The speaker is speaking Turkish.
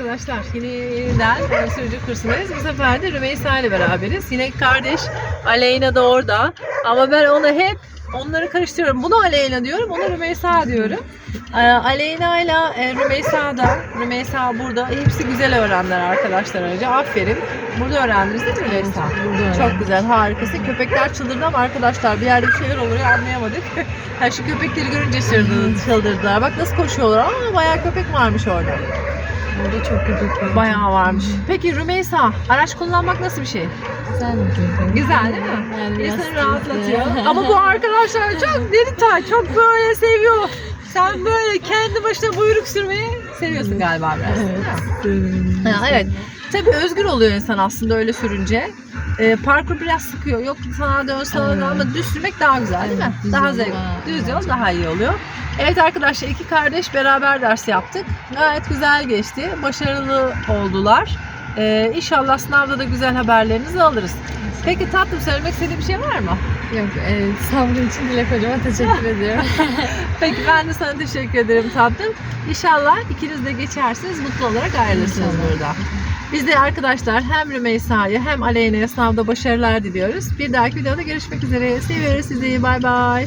arkadaşlar. Yine yeniden sürücü kursundayız. Bu sefer de Rümeysa ile beraberiz. Yine kardeş Aleyna da orada. Ama ben ona hep onları karıştırıyorum. Bunu Aleyna diyorum, onu Rümeysa diyorum. Ee, Aleyna ile e, Rümeysa da, Rümeysa burada. Hepsi güzel öğrendiler arkadaşlar önce. Aferin. Burada öğrendiniz değil mi Rümeysa? Burada Çok güzel, harikası. Köpekler çıldırdı ama arkadaşlar bir yerde bir şeyler oluyor anlayamadık. ha, şu köpekleri görünce çıldırdı, çıldırdılar. Bak nasıl koşuyorlar. Aa, bayağı köpek varmış orada. Burada çok köpek var. Bayağı varmış. Peki Rümeysa, araç kullanmak nasıl bir şey? Güzel bir köpek. Güzel değil mi? Yani İnsanı rahatlatıyor. Ama bu arkadaşlar çok deli çok böyle seviyor. Sen böyle kendi başına buyruk sürmeyi seviyorsun galiba biraz. Evet. Ha, evet. Tabii özgür oluyor insan aslında öyle sürünce. Ee, parkur biraz sıkıyor. Yok sana dön sana dön Evet. ama düz sürmek daha güzel değil mi? Düz daha yol zevkli. daha- Düz yol daha iyi oluyor. Evet arkadaşlar iki kardeş beraber ders yaptık. Gayet güzel geçti. Başarılı oldular. Ee, inşallah sınavda da güzel haberlerinizi alırız. Peki tatlım söylemek istediğin bir şey var mı? Yok, e, sabrı için Dilek hocama teşekkür ediyorum. Peki ben de sana teşekkür ederim tatlım. İnşallah ikiniz de geçersiniz, mutlu olarak ayrılırsınız İnşallah. burada. Biz de arkadaşlar hem Rümeysa'ya hem Aleyna'ya sınavda başarılar diliyoruz. Bir dahaki videoda görüşmek üzere. Seviyoruz sizi. Bay bay.